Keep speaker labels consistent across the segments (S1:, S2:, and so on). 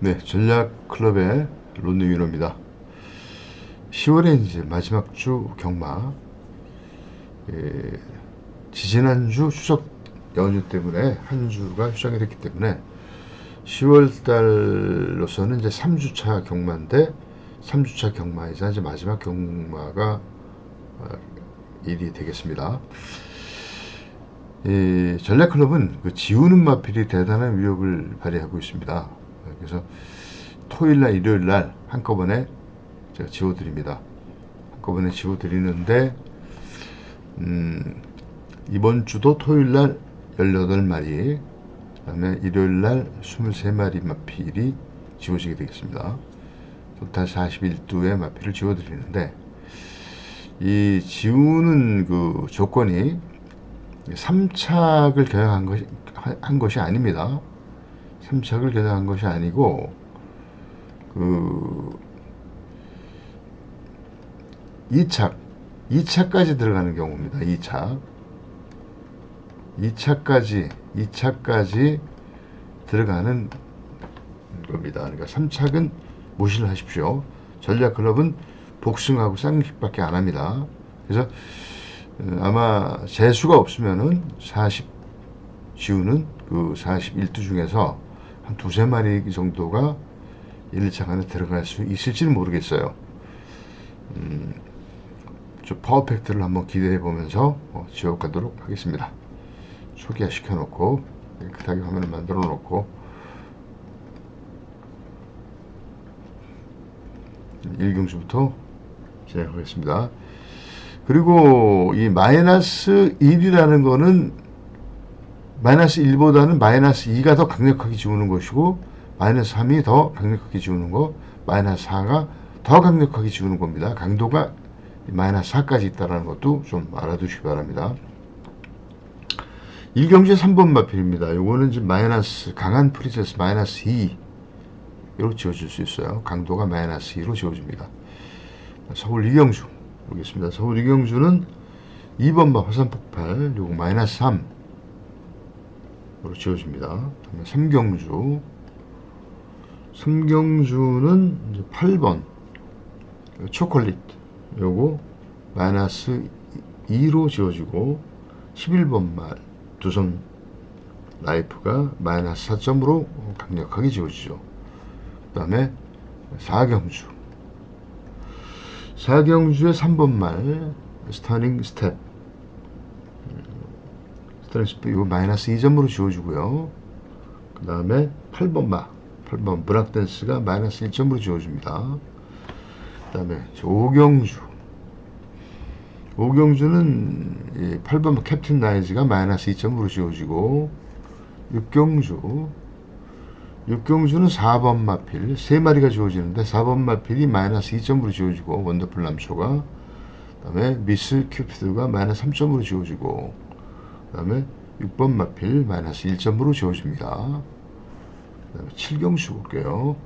S1: 네, 전략클럽의 론닝유로입니다. 10월에 이제 마지막 주 경마. 예, 지지난주 추석 연휴 때문에 한 주가 휴장이 됐기 때문에 10월 달로서는 이제 3주차 경마인데 3주차 경마이자 이제 마지막 경마가 어, 일이 되겠습니다. 이 전략클럽은 그 지우는 마필이 대단한 위력을 발휘하고 있습니다. 그래서 토요일 날, 일요일 날 한꺼번에 제가 지워드립니다. 한꺼번에 지워드리는데, 음, 이번 주도 토요일 날 18마리, 그 다음에 일요일 날 23마리 마필이 지워지게 되겠습니다. 토탈 41두의 마필을 지워드리는데, 이 지우는 그 조건이 3착을 겨냥한 것이, 한 것이 아닙니다. 3착을 겨냥한 것이 아니고, 그, 2착, 2차까지 들어가는 경우입니다. 2차. 2차까지, 2차까지 들어가는 겁니다. 그러니까 3착은 무시를 하십시오. 전략클럽은 복승하고 쌍식밖에 안 합니다. 그래서 어, 아마 재수가 없으면은 40 지우는 그 41두 중에서 한 두세 마리 정도가 1, 2차 안에 들어갈 수 있을지는 모르겠어요. 음, 좀 퍼펙트를 한번 기대해 보면서 어, 지워 가도록 하겠습니다. 소개화 시켜놓고 깨끗하게 화면을 만들어 놓고 일경수부터 진행하겠습니다. 그리고 이 마이너스 1이라는 거는 마이너스 1보다는 마이너스 2가 더 강력하게 지우는 것이고 마이너스 3이 더 강력하게 지우는 거 마이너스 4가 더 강력하게 지우는 겁니다. 강도가 마이너스 4까지 있다는 것도 좀 알아두시기 바랍니다. 일경제 3번 마필입니다. 요거는 지금 마이너스 강한 프리세스 마이너스 2로 지워질 수 있어요. 강도가 마이너스 2로 지워집니다. 서울 이경주 보겠습니다. 서울 이경주는 2번 마 화산 폭발 요거 마이너스 3 으로 지워집니다. 삼경주. 삼경주는 8번. 초콜릿. 요거 마이너스 2로 지워지고 11번 말 두성 라이프가 마이너스 4점으로 강력하게 지워지죠. 그 다음에 4경주. 4경주의 3번 말 스타닝 스텝 스텝 이거 마이너스 2점으로 지워지고요. 그 다음에 8번 마 8번 브락댄스가 마이너스 1점으로 지워집니다. 그 다음에 오경주 오경주는 8번 캡틴 나이즈가 마이너스 2점으로 지워지고 육경주 육경주는 4번 마필 3마리가 지워지는데 4번 마필이 마이너스 2점으로 지워지고 원더풀 남초가 그 다음에 미스 큐피드가 마이너스 3점으로 지워지고 그 다음에 6번 마필 마이너스 1점으로 지워집니다. 그 다음에 7경주 볼게요.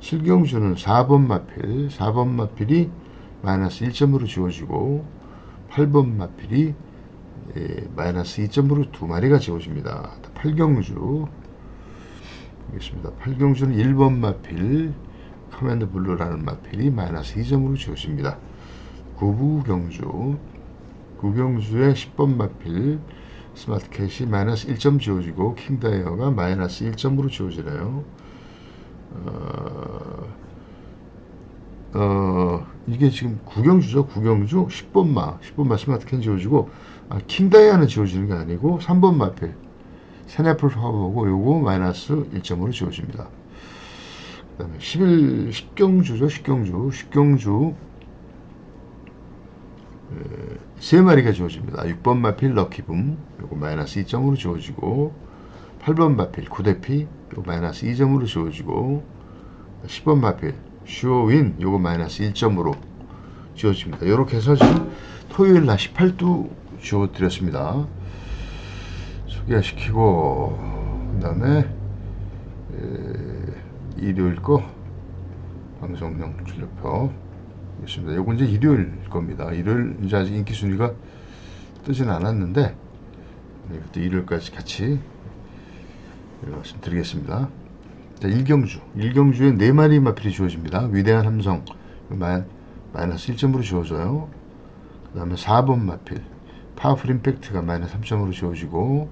S1: 7경주는 4번 마필 4번 마필이 마이너스 1점으로 지워지고 8번 마필이 예, 마이너스 2점으로 두 마리가 지워집니다. 8경주 보겠습니다. 8경주는 1번 마필 커맨드 블루라는 마필이 마이너스 2점으로 지워집니다. 9부경주 9경주의 10번 마필 스마트 캣이 마이너스 1점 지워지고 킹다이어가 마이너스 1점으로 지워지네요. 어, 어, 이게 지금 구경주죠. 구경주 10번마 10번마 스마트 캔 지워지고 아, 킹다이아는 지워지는 게 아니고 3번 마필 세네플 화보고 요거 마이너스 1점으로 지워집니다. 그 다음에 11 10경주죠. 10경주 10경주 세 마리가 지워집니다. 6번 마필 럭키붐 요거 마이너스 2점으로 지워지고 8번 마필 구대피 요거 마이너스 2점으로 지워지고 10번 마필 슈어윈 요거 마이너스 1점으로 지워집니다. 이렇게 해서 토요일 날 18두 지워드렸습니다. 소개시키고 그 다음에 일요일 거 방송용 출력표 있습니다. 요건 이제 일요일 겁니다. 일요일 이제 아직 인기 순위가 뜨진 않았는데 이것도 일요일까지 같이 말씀드리겠습니다. 자, 일경주. 일경주에 네 마리 마필이 주어집니다. 위대한 함성. 마, 마이너스 1점으로 주어져요. 그 다음에 4번 마필. 파워풀 임팩트가 마이너스 3점으로 주어지고,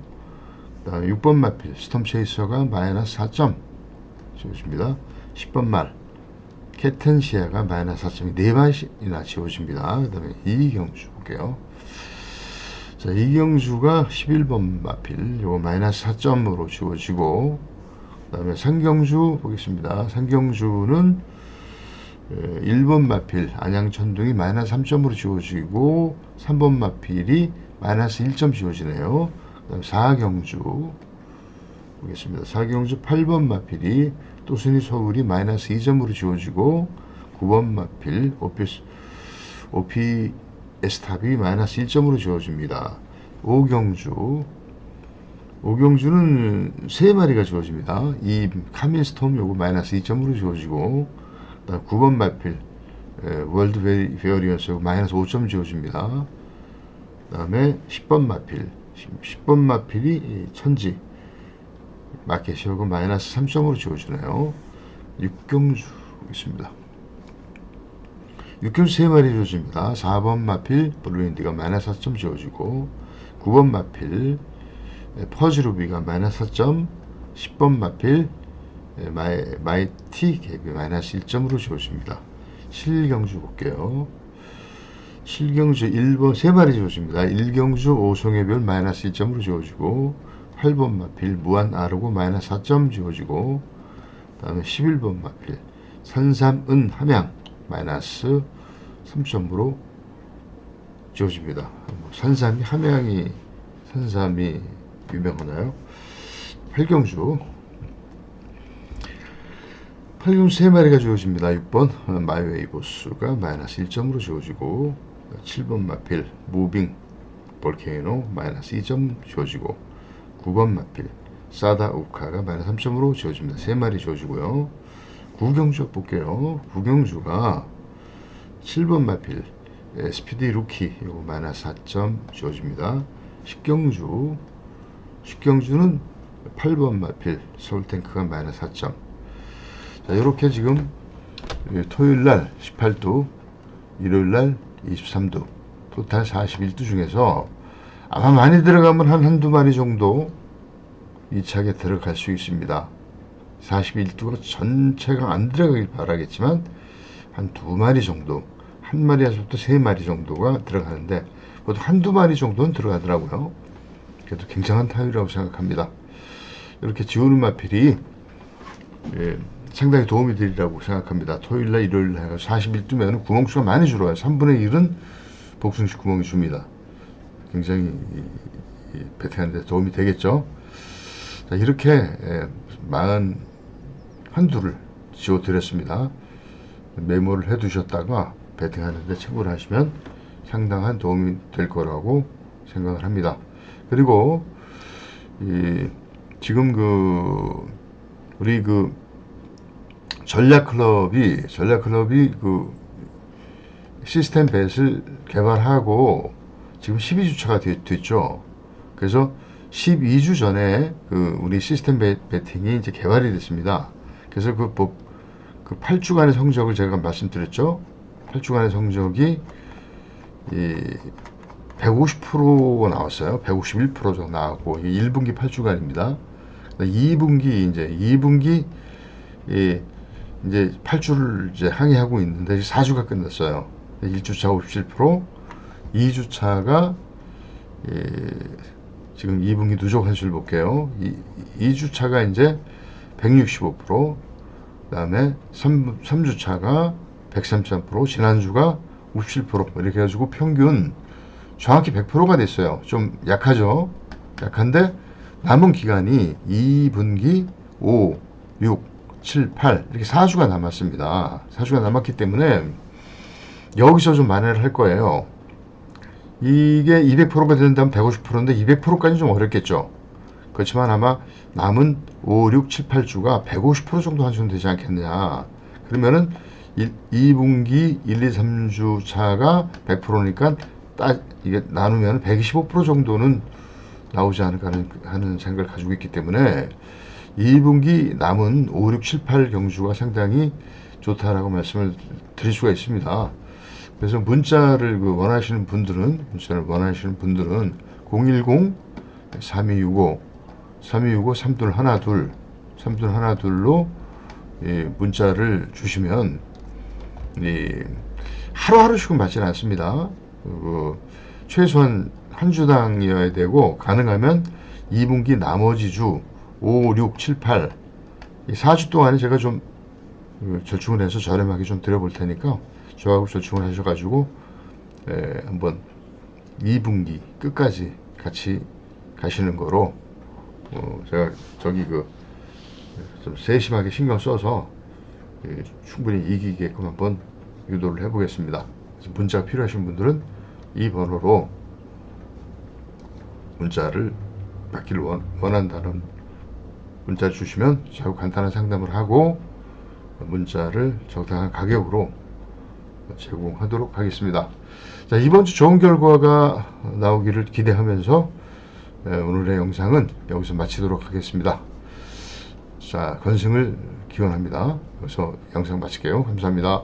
S1: 그 다음에 6번 마필. 스톰 체이서가 마이너스 4점 주어집니다. 10번 말. 캐텐시아가 마이너스 4점이 4마리나 지워집니다. 그 다음에 이경주 볼게요. 자, 이경주가 11번 마필, 요거 마이너스 4점으로 지워지고, 그 다음에 상경주 보겠습니다. 상경주는 1번 마필, 안양천둥이 마이너스 3점으로 지워지고, 3번 마필이 마이너스 1점 지워지네요. 그 다음에 사경주 보겠습니다. 사경주 8번 마필이 또순이 서울이 마이너스 2점으로 지워지고 9번 마필 오피스 오피 에스탑이 마이너스 1점으로 지워집니다. 오경주 오경주는 3마리가 지워집니다. 이 카민스톰 요거 마이너스 2점으로 지워지고 9번 마필 월드 베어리언스 마이너스 5점 지워집니다. 그 다음에 10번 마필 10 번 마필이 천지 마켓이하고 마이너스 3점으로 지워주네요. 육경주 있습니다. 육경주 3마리 지워집니다. 4번 마필 블루인디가 마이너스 4점 지워지고 9번 마필 퍼즈루비가 마이너스 4점 10번 마필 마이, 마이티 갭이 마이너스 1점으로 지워집니다. 실경주 볼게요. 실경주 1번 3마리 지워집니다. 1경주 5송해별 마이너스 1점으로 지워지고 8번 마필 무한 아르고 마이너스 4점 지워지고 그 다음에 11번 마필 산삼은 함양 마이너스 3점으로 지워집니다. 산삼이 함양이 산삼이 유명하나요? 팔경주 팔경주 3마리가 지워집니다. 6번 마이웨이보스가 마이너스 1점으로 지워지고 7번 마필 무빙 볼케이노 마이너스 2점 지워지고 9번 마필 사다 마이너스 3점으로 지워집니다. 3마리 지워지고요. 구경주 볼게요. 구경주가 7번 마필 스피디 루키 이거 마이너스 4점 지워집니다. 식경주 식경주는 8번 마필 서울탱크가 마이너스 4점 자 이렇게 지금 토요일날 18도 일요일날 23도 토탈 41도 중에서 아마 많이 들어가면 한 한두 마리 정도 이 차게 들어갈 수 있습니다. 41두가 전체가 안 들어가길 바라겠지만 한 두 마리 정도 한 마리에서부터 세 마리 정도가 들어가는데 보통 한두 마리 정도는 들어가더라고요. 그래도 굉장한 타율이라고 생각합니다. 이렇게 지오는 마필이 예, 상당히 도움이 되리라고 생각합니다. 토요일날 일요일날 41두면 구멍수가 많이 줄어요. 3분의 1은 복숭식 구멍이 줍니다. 굉장히 배팅하는 데 도움이 되겠죠. 자, 이렇게 예, 마흔 한두를 지워 드렸습니다. 메모를 해 두셨다가 배팅하는데 참고를 하시면 상당한 도움이 될 거라고 생각을 합니다. 그리고 이 지금 그 우리 그 전략 클럽이 전략 클럽이 그 시스템 뱃을 개발하고 지금 12주차가 됐 죠. 그래서 12주 전에 그 우리 시스템 배팅이 이제 개발이 됐습니다. 그래서 그, 뭐, 그 8주간의 성적을 제가 말씀드렸죠. 8주간의 성적이 이 150%가 나왔어요. 151% 정도 나왔고 1분기 8주간입니다. 2분기 이제 2분기 이 이제 8주를 이제 항해하고 있는데 4주가 끝났어요. 1주차 57%, 2주차가 예, 지금 2분기 누적 한수를 볼게요. 2, 주차가 이제 165%, 그 다음에 3, 3주차가 133%, 지난주가 57% 이렇게 해가지고 평균 정확히 100%가 됐어요. 좀 약하죠? 약한데 남은 기간이 2분기 5, 6, 7, 8 이렇게 4주가 남았습니다. 4주가 남았기 때문에 여기서 좀 만회를 할 거예요. 이게 200%가 된다면 150%인데 200%까지 좀 어렵겠죠. 그렇지만 아마 남은 5, 6, 7, 8주가 150% 정도 한수는 되지 않겠느냐. 그러면은 1, 2분기 1, 2, 3주 차가 100%니까 딱 이게 나누면 125% 정도는 나오지 않을까 하는, 하는 생각을 가지고 있기 때문에 2분기 남은 5, 6, 7, 8 경주가 상당히 좋다라고 말씀을 드릴 수가 있습니다. 그래서 문자를 그 원하시는 분들은 문자를 원하시는 분들은 010 3265 3265 32 하나 둘 삼둘 하나 둘로 예, 문자를 주시면 이 하루하루씩은 받지는 않습니다. 그 최소한 한 주당이어야 되고 가능하면 2분기 나머지 주 5, 6, 7, 8이 4주 동안에 제가 좀그 절충을 해서 저렴하게 좀 드려볼 테니까 저하고 절충을 하셔가지고 에, 한번 2분기 끝까지 같이 가시는 거로 어, 제가 저기 그 좀 세심하게 신경 써서 예, 충분히 이기게끔 한번 유도를 해보겠습니다. 문자 필요하신 분들은 이 번호로 문자를 받기를 원, 원한다는 문자 주시면 저하고 간단한 상담을 하고 문자를 적당한 가격으로 제공하도록 하겠습니다. 자, 이번 주 좋은 결과가 나오기를 기대하면서 에, 오늘의 영상은 여기서 마치도록 하겠습니다. 자, 건승을 기원합니다. 그래서 영상 마칠게요. 감사합니다.